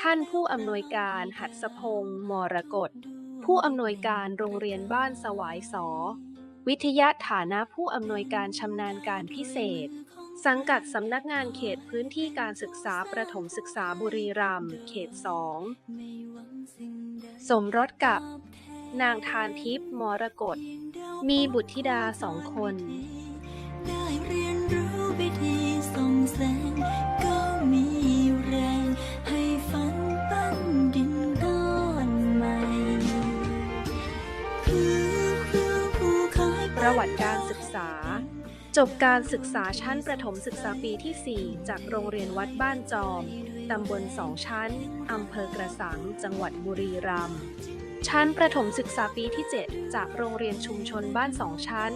ท่านผู้อำนวยการหัดสพงศ์มรกตผู้อำนวยการโรงเรียนบ้านสวายสอ วิทยาฐานะผู้อำนวยการชำนาญการพิเศษ สังกัดสำนักงานเขตพื้นที่การศึกษาประถมศึกษาบุรีรัมย์เขต2สมรสกับ นางทานทิพย์มรกตมีบุตรธิดาสองคนได้เรียนรู้วิธีส่องแสงก็มีแรงให้ฝันปั้นดินก้อนใหม่คือคือผู้คอยประวัติการศึกษา จบการศึกษาชั้นประถมศึกษาปีที่ 4 จากโรงเรียนวัดบ้านจอม ตำบลสองชั้น อำเภอกระสัง จังหวัดบุรีรัมย์ ชั้นประถมศึกษาปีที่ 7 จากโรงเรียนชุมชนบ้านสองชั้น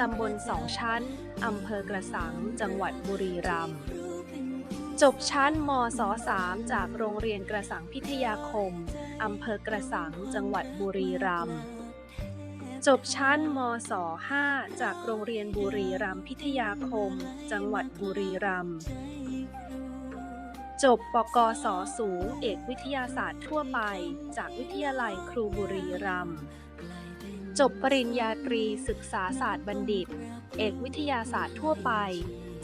ตำบลสองชั้น อำเภอกระสัง จังหวัดบุรีรัมย์ จบชั้นมศ3จากโรงเรียนกระสังพิทยาคม อำเภอกระสัง จังหวัดบุรีรัมย์ จบชั้นมศ5จากโรงเรียนบุรีรัมย์พิทยาคม จังหวัดบุรีรัมย์จบปกศสูงเอกวิทยาศาสตร์ทั่วไป จากวิทยาลัยครูบุรีรัมย์จบปริญญาตรีศึกษาศาสตร์บัณฑิต เอกวิทยาศาสตร์ทั่วไป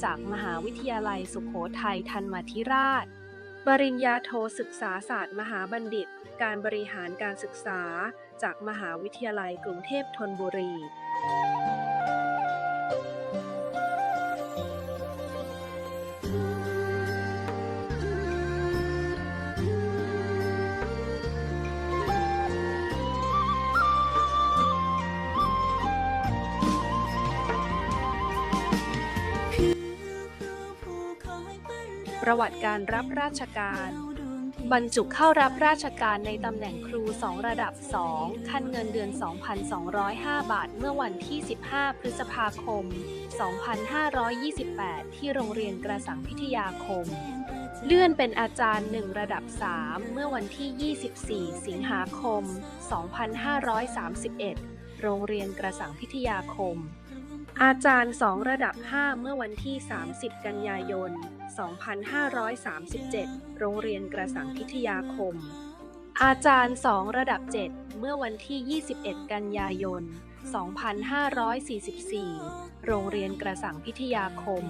จากมหาวิทยาลัยสุโขทัยธันมาธิราช ปริญญาโทศึกษาศาสตร์มหาบัณฑิต การบริหารการศึกษา จากมหาวิทยาลัยกรุงเทพธนบุรี ประวัติการรับราชการ บรรจุเข้ารับราชการในตำแหน่งครู 2 ระดับ 2 ขั้นเงินเดือน 2,205 บาท เมื่อวันที่ 15 พฤษภาคม 2528 ที่โรงเรียนกระสังพิทยาคม เลื่อนเป็นอาจารย์ 1 ระดับ 3 เมื่อวันที่ 24 สิงหาคม 2531 โรงเรียนกระสังพิทยาคม อาจารย์2ระดับ 5 เมื่อวันที่ 30 กันยายน 2537 โรงเรียนกระสังพิทยาคม อาจารย์2ระดับ 7 เมื่อวันที่ 21 กันยายน 2544 โรงเรียนกระสังพิทยาคม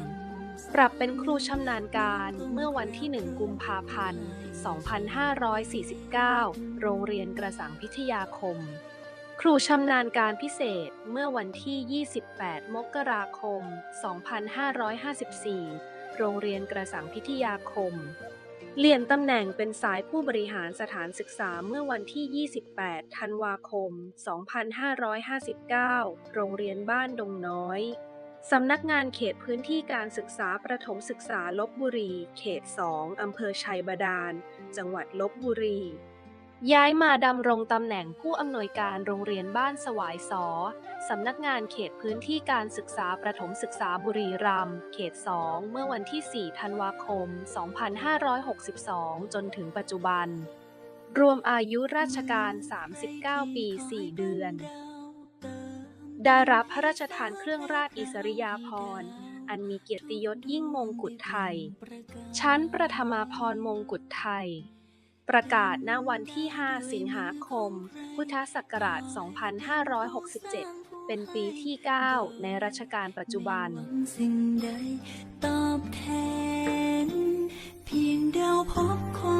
ปรับเป็นครูชำนาญการเมื่อวันที่ 1 กุมภาพันธ์ 2549 โรงเรียนกระสังพิทยาคม ครูชำนาญการพิเศษเมื่อวันที่ 28 มกราคม 2554 โรงเรียนกระสังพิทยาคมเปลี่ยนตำแหน่งเป็นสายผู้บริหารสถานศึกษาเมื่อวันที่ 28 ธันวาคม 2559 โรงเรียนบ้านดงน้อย สำนักงานเขตพื้นที่การศึกษาประถมศึกษาลบบุรี เขต 2 อำเภอชัยบาดาล จังหวัดลบบุรี ย้ายมาดำรงตำแหน่งผู้อำนวยการโรงเรียนบ้านสวายสอสำนักงานเขตพื้นที่การศึกษาประถมศึกษาบุรีรัมย์เขต 2 เมื่อวันที่ 4 ธันวาคม 2562 จนถึงปัจจุบัน รวมอายุราชการ 39 ปี 4 เดือน ได้รับพระราชทานเครื่องราชอิสริยาภรณ์อันมีเกียรติยศยิ่งมงกุฎไทย ชั้นประธมาพรมงกุฎไทย ประกาศณวันที่ 5 สิงหาคม พุทธศักราช 2567 เป็นปีที่ 9 ในรัชกาลปัจจุบัน สิ่งใดตอบแทน เพียงเดาพบความ